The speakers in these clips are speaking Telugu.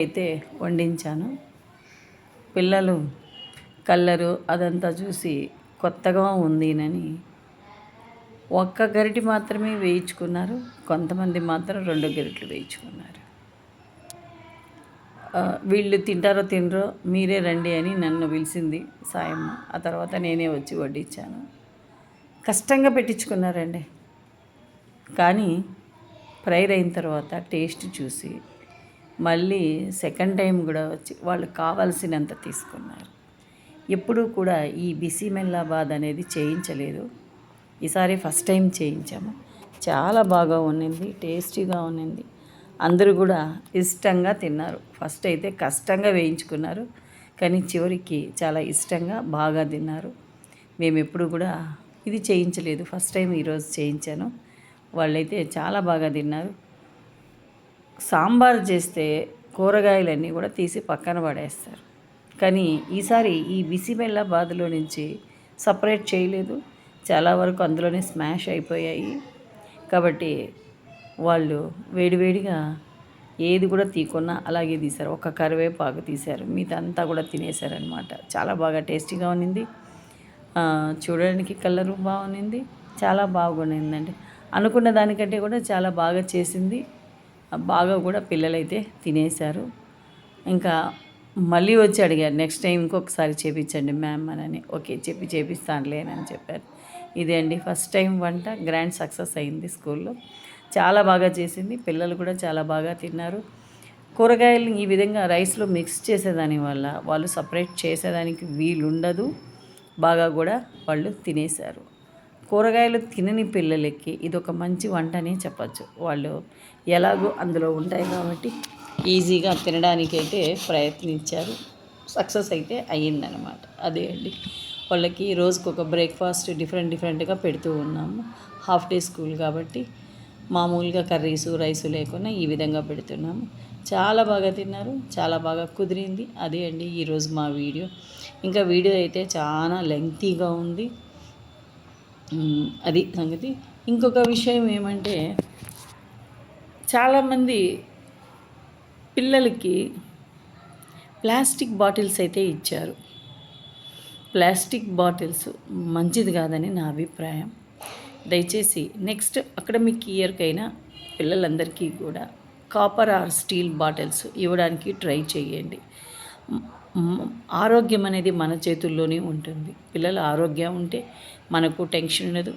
అయితే వండించాను. పిల్లలు కలరు అదంతా చూసి కొత్తగా ఉందినని. ఒక్క గరిటి మాత్రమే వేయించుకున్నారు. కొంతమంది మాత్రం రెండు గరిటలు వేయించుకున్నారు. వీళ్ళు తింటారో తినరో మీరే రండి అని నన్ను పిలిచింది సాయమ్మ. ఆ తర్వాత నేనే వచ్చి వడ్డించాను. కష్టంగా పెట్టించుకున్నారండి. కానీ ఫ్రైర్ అయిన తర్వాత టేస్ట్ చూసి మళ్ళీ సెకండ్ టైం కూడా వచ్చి వాళ్ళు కావాల్సినంత తీసుకున్నారు. ఎప్పుడూ కూడా ఈ బిసిమెల్లాబాద్ అనేది చేయించలేదు. ఈసారి ఫస్ట్ టైం చేయించాము. చాలా బాగా ఉన్నింది టేస్టీగా ఉన్నింది. అందరూ కూడా ఇష్టంగా తిన్నారు. ఫస్ట్ అయితే కష్టంగా వేయించుకున్నారు కానీ చివరికి చాలా ఇష్టంగా బాగా తిన్నారు. మేము ఎప్పుడు కూడా ఇది చేయించలేదు. ఫస్ట్ టైం ఈరోజు చేయించాను. వాళ్ళైతే చాలా బాగా తిన్నారు. సాంబార్ చేస్తే కూరగాయలన్నీ కూడా తీసి పక్కన పడేస్తారు. కానీ ఈసారి ఈ బిసిబెల్ల బాధలో నుంచి సపరేట్ చేయలేదు. చాలా వరకు అందులోనే స్మాష్ అయిపోయాయి. కాబట్టి వాళ్ళు వేడివేడిగా ఏది కూడా తీకున్నా అలాగే తీశారు. ఒక కరివేపాకు తీశారు. మిగతా కూడా తినేశారనమాట చాలా బాగా టేస్టీగా ఉన్నింది. చూడడానికి కలరు బాగుంది చాలా బాగుండిందండి అనుకున్న దానికంటే కూడా చాలా బాగా చేసింది. బాగా కూడా పిల్లలైతే తినేశారు. ఇంకా మళ్ళీ వచ్చి అడిగారు నెక్స్ట్ టైం ఇంకొకసారి చేపించండి మ్యామ్ అని ఓకే చెప్పి చేపిస్తానులే లేనని చెప్పారు. ఇదే అండి ఫస్ట్ టైం వంట గ్రాండ్ సక్సెస్ అయింది స్కూల్లో. చాలా బాగా చేసింది పిల్లలు కూడా చాలా బాగా తిన్నారు. కూరగాయలు ఈ విధంగా రైస్లో మిక్స్ చేసేదాని వల్ల వాళ్ళు సపరేట్ చేసేదానికి వీలుండదు. బాగా కూడా వాళ్ళు తినేశారు. కూరగాయలు తినని పిల్లలకి ఇది ఒక మంచి వంటనే చెప్పచ్చు. వాళ్ళు ఎలాగో అందులో ఉంటాయి కాబట్టి ఈజీగా తినడానికైతే ప్రయత్నించారు. సక్సెస్ అయితే అయ్యిందనమాట అదే అండి. వాళ్ళకి రోజుకు ఒక బ్రేక్ఫాస్ట్ డిఫరెంట్ డిఫరెంట్గా పెడుతూ ఉన్నాము. హాఫ్ డే స్కూల్ కాబట్టి మామూలుగా కర్రీసు రైసు లేకుండా ఈ విధంగా పెడుతున్నాము. చాలా బాగా తిన్నారు. చాలా బాగా కుదిరింది. అదే అండి ఈరోజు మా వీడియో. ఇంకా వీడియో అయితే చాలా లెంగ్తీగా ఉంది. అది సంగతి. ఇంకొక విషయం ఏమంటే చాలామంది పిల్లలకి ప్లాస్టిక్ బాటిల్స్ అయితే ఇచ్చారు. ప్లాస్టిక్ బాటిల్స్ మంచిది కాదని నా అభిప్రాయం. దయచేసి నెక్స్ట్ అకాడమిక్ ఇయర్కైనా పిల్లలందరికీ కూడా కాపర్ ఆర్ స్టీల్ బాటిల్స్ ఇవ్వడానికి ట్రై చేయండి. ఆరోగ్యం అనేది మన చేతుల్లోనే ఉంటుంది. పిల్లల ఆరోగ్యం ఉంటే మనకు టెన్షన్ ఉండదు.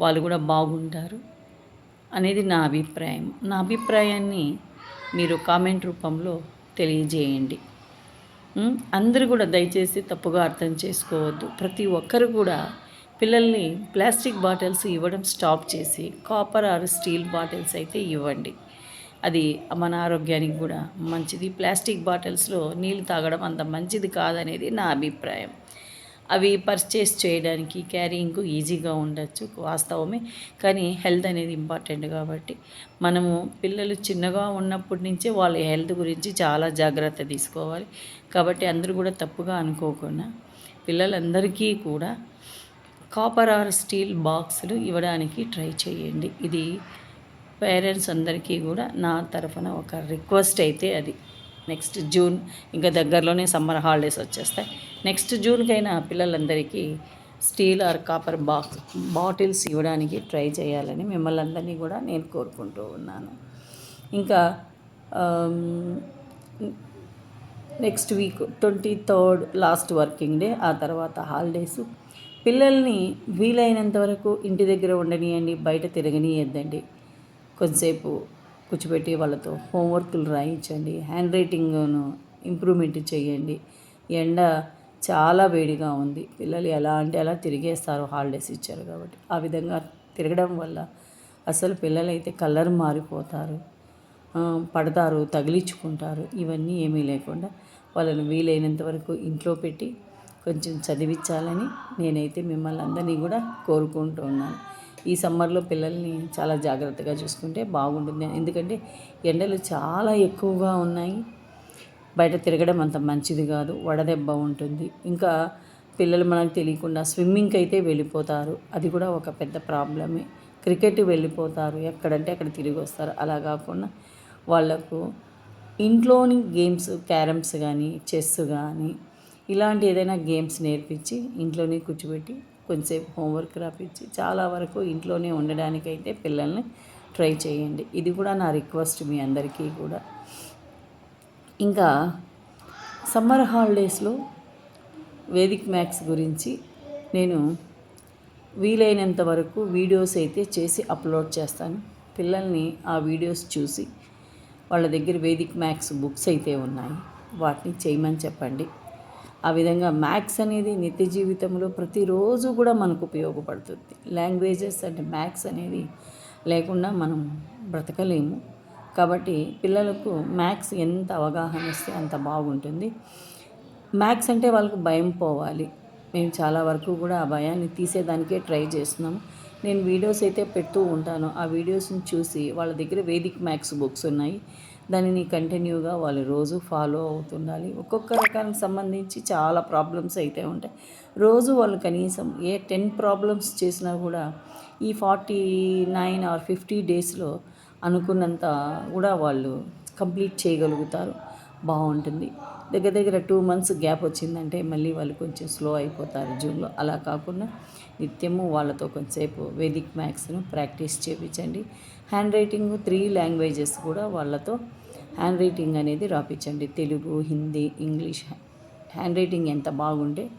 వాళ్ళు కూడా బాగుంటారు. అనేది నా అభిప్రాయం. నా అభిప్రాయాన్ని మీరు కామెంట్ రూపంలో తెలియజేయండి. అందరూ కూడా దయచేసి తప్పుగా అర్థం చేసుకోవద్దు. ప్రతి ఒక్కరు కూడా పిల్లల్ని ప్లాస్టిక్ బాటిల్స్ ఇవ్వడం స్టాప్ చేసి కాపర్ ఆర్ స్టీల్ బాటిల్స్ అయితే ఇవ్వండి. అది మన ఆరోగ్యానికి కూడా మంచిది. ప్లాస్టిక్ బాటిల్స్లో నీళ్ళు తాగడం అంత మంచిది కాదనేది నా అభిప్రాయం. అవి పర్చేస్ చేయడానికి క్యారీయింగ్కు ఈజీగా ఉండొచ్చు వాస్తవమే. కానీ హెల్త్ అనేది ఇంపార్టెంట్ కాబట్టి మనము పిల్లలు చిన్నగా ఉన్నప్పటి నుంచే వాళ్ళ హెల్త్ గురించి చాలా జాగ్రత్త తీసుకోవాలి. కాబట్టి అందరూ కూడా తప్పుగా అనుకోకుండా పిల్లలందరికీ కూడా కాపర్ ఆర్ స్టీల్ బాక్సులు ఇవ్వడానికి ట్రై చేయండి. ఇది పేరెంట్స్ అందరికీ కూడా నా తరఫున ఒక రిక్వెస్ట్ అయితే అది. నెక్స్ట్ జూన్ ఇంకా దగ్గరలోనే సమ్మర్ హాలిడేస్ వచ్చేస్తాయి. నెక్స్ట్ జూన్కైనా పిల్లలందరికీ steel or copper box bottles ఇవ్వడానికి ట్రై చేయాలని మిమ్మల్ని అందరినీ కూడా నేను కోరుకుంటూ ఉన్నాను. ఇంకా next week twenty third last working day ఆ తర్వాత హాలిడేసు. పిల్లల్ని వీలైనంత వరకు ఇంటి దగ్గర ఉండనియండి బయట తిరగనియద్దండి. కొంతసేపు కూర్చోబెట్టి వాళ్ళతో హోంవర్క్లు రాయించండి హ్యాండ్ రైటింగ్ను ఇంప్రూవ్మెంట్ చేయండి. ఎండ చాలా వేడిగా ఉంది. పిల్లలు ఎలా అంటే అలా తిరిగేస్తారు హాలిడేస్ ఇచ్చారు కాబట్టి. ఆ విధంగా తిరగడం వల్ల అసలు పిల్లలైతే కలర్ మారిపోతారు పడతారు తగిలించుకుంటారు. ఇవన్నీ ఏమీ లేకుండా వాళ్ళని వీలైనంత వరకు ఇంట్లో పెట్టి కొంచెం చదివించాలని నేనైతే మిమ్మల్ని అందరినీ కూడా కోరుకుంటూ ఉన్నాను ఈ సమ్మర్లో పిల్లల్ని చాలా జాగ్రత్తగా చూసుకుంటే బాగుంటుంది. ఎందుకంటే ఎండలు చాలా ఎక్కువగా ఉన్నాయి. బయట తిరగడం అంత మంచిది కాదు. వడదెబ్బ ఉంటుంది. ఇంకా పిల్లలు మనకు తెలియకుండా స్విమ్మింగ్కి అయితే వెళ్ళిపోతారు. అది కూడా ఒక పెద్ద ప్రాబ్లమే. క్రికెట్ వెళ్ళిపోతారు. ఎక్కడంటే అక్కడ తిరిగి వస్తారు. అలా కాకుండా వాళ్ళకు ఇంట్లోని గేమ్స్ క్యారమ్స్ కానీ చెస్ కానీ ఇలాంటి ఏదైనా గేమ్స్ నేర్పించి ఇంట్లోనే కూర్చోబెట్టి కొంచెంసేపు హోంవర్క్ రాపించి చాలా వరకు ఇంట్లోనే ఉండడానికైతే పిల్లల్ని ట్రై చేయండి. ఇది కూడా నా రిక్వెస్ట్ మీ అందరికీ కూడా. ఇంకా సమ్మర్ హాలిడేస్లో వేదిక్ మ్యాథ్స్ గురించి నేను వీలైనంత వరకు వీడియోస్ అయితే చేసి అప్లోడ్ చేస్తాను. పిల్లల్ని ఆ వీడియోస్ చూసి వాళ్ళ దగ్గర వేదిక్ మ్యాథ్స్ బుక్స్ అయితే ఉన్నాయి. వాటిని చేయమని చెప్పండి. ఆ విధంగా మ్యాథ్స్ అనేది నిత్య జీవితంలో ప్రతిరోజు కూడా మనకు ఉపయోగపడుతుంది. లాంగ్వేజెస్ అంటే మ్యాథ్స్ అనేది లేకుండా మనం బ్రతకలేము. కాబట్టి పిల్లలకు మ్యాథ్స్ ఎంత అవగాహన ఇస్తే అంత బాగుంటుంది. మ్యాథ్స్ అంటే వాళ్ళకు భయం పోవాలి. మేము చాలా వరకు కూడా ఆ భయాన్ని తీసేదానికే ట్రై చేస్తున్నాము నేను వీడియోస్ అయితే పెడుతూ ఉంటాను. ఆ వీడియోస్ని చూసి వాళ్ళ దగ్గర వేదిక్ మ్యాథ్స్ బుక్స్ ఉన్నాయి. దానిని కంటిన్యూగా వాళ్ళు రోజు ఫాలో అవుతుండాలి. ఒక్కొక్క రకానికి సంబంధించి చాలా ప్రాబ్లమ్స్ అయితే ఉంటాయి. రోజు వాళ్ళు కనీసం ఏ టెన్ ప్రాబ్లమ్స్ చేసినా కూడా ఈ ఫార్టీ నైన్ ఆర్ ఫిఫ్టీ డేస్లో అనుకున్నంత కూడా వాళ్ళు కంప్లీట్ చేయగలుగుతారు. బాగుంటుంది. దగ్గర దగ్గర టూ మంత్స్ గ్యాప్ వచ్చిందంటే మళ్ళీ వాళ్ళు కొంచెం స్లో అయిపోతారు జూన్లో. అలా కాకుండా నిత్యము వాళ్ళతో కొంచెంసేపు వేదిక్ మ్యాథ్స్ను ప్రాక్టీస్ చేయించండి హ్యాండ్ రైటింగ్ త్రీ లాంగ్వేజెస్ కూడా వాళ్ళతో హ్యాండ్ రైటింగ్ అనేది రాపించండి. Telugu Hindi English handwriting ఎంత బాగుంటే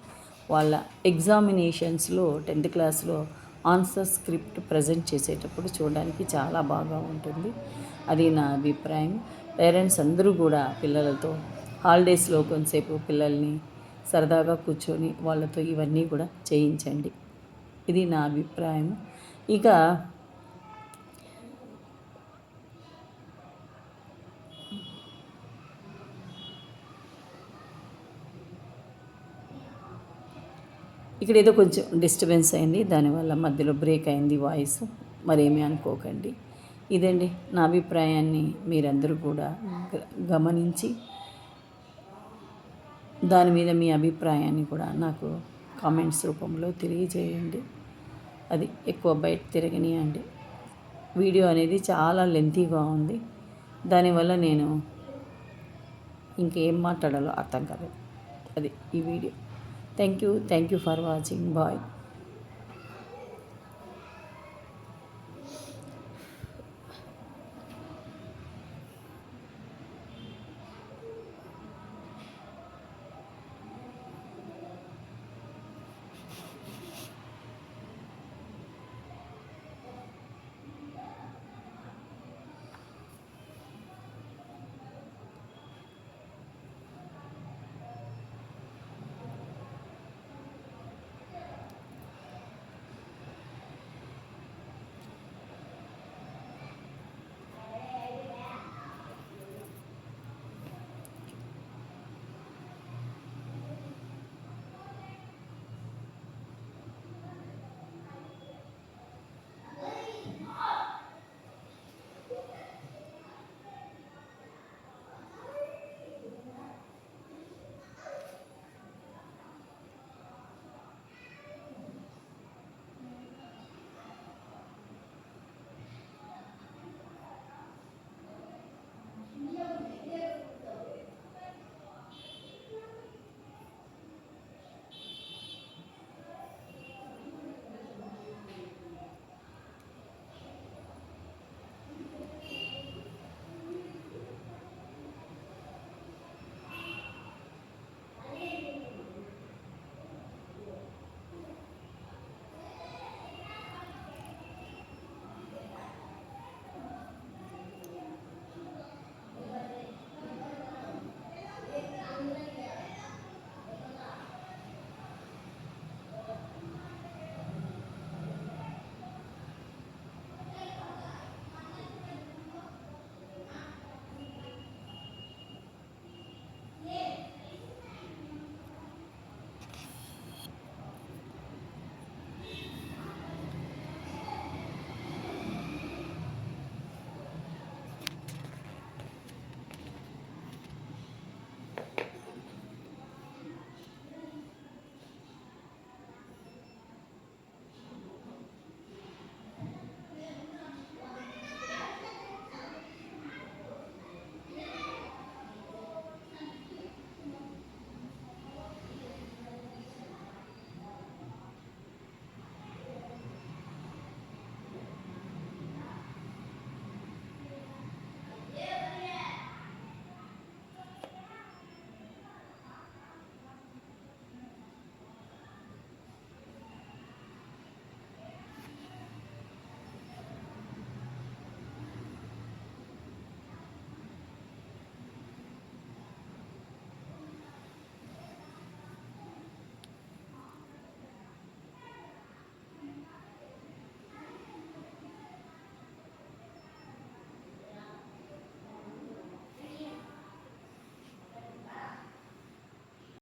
వాళ్ళ ఎగ్జామినేషన్స్లో టెన్త్ క్లాస్లో ఆన్సర్ స్క్రిప్ట్ ప్రజెంట్ చేసేటప్పుడు చూడడానికి చాలా బాగా ఉంటుంది. అది నా అభిప్రాయం. పేరెంట్స్ అందరూ కూడా పిల్లలతో హాలిడేస్లో కొంతసేపు పిల్లల్ని సరదాగా కూర్చొని వాళ్ళతో ఇవన్నీ కూడా చేయించండి. ఇది నా అభిప్రాయం. ఇక ఇక్కడ ఏదో కొంచెం డిస్టర్బెన్స్ అయింది దానివల్ల మధ్యలో బ్రేక్ అయింది వాయిస్. మరేమీ అనుకోకండి. ఇదండి నా అభిప్రాయాన్ని మీరందరూ కూడా గ- గమనించి దాని మీద మీ అభిప్రాయాన్ని కూడా నాకు కామెంట్స్ రూపంలో తెలియజేయండి. అది ఎక్కువ బయట తిరగనియండి వీడియో అనేది చాలా లెంతీగా ఉంది. దానివల్ల నేను ఇంకేం మాట్లాడాలో అర్థం కాలేదు. అది ఈ video. Thank you. Thank you for watching. Bye.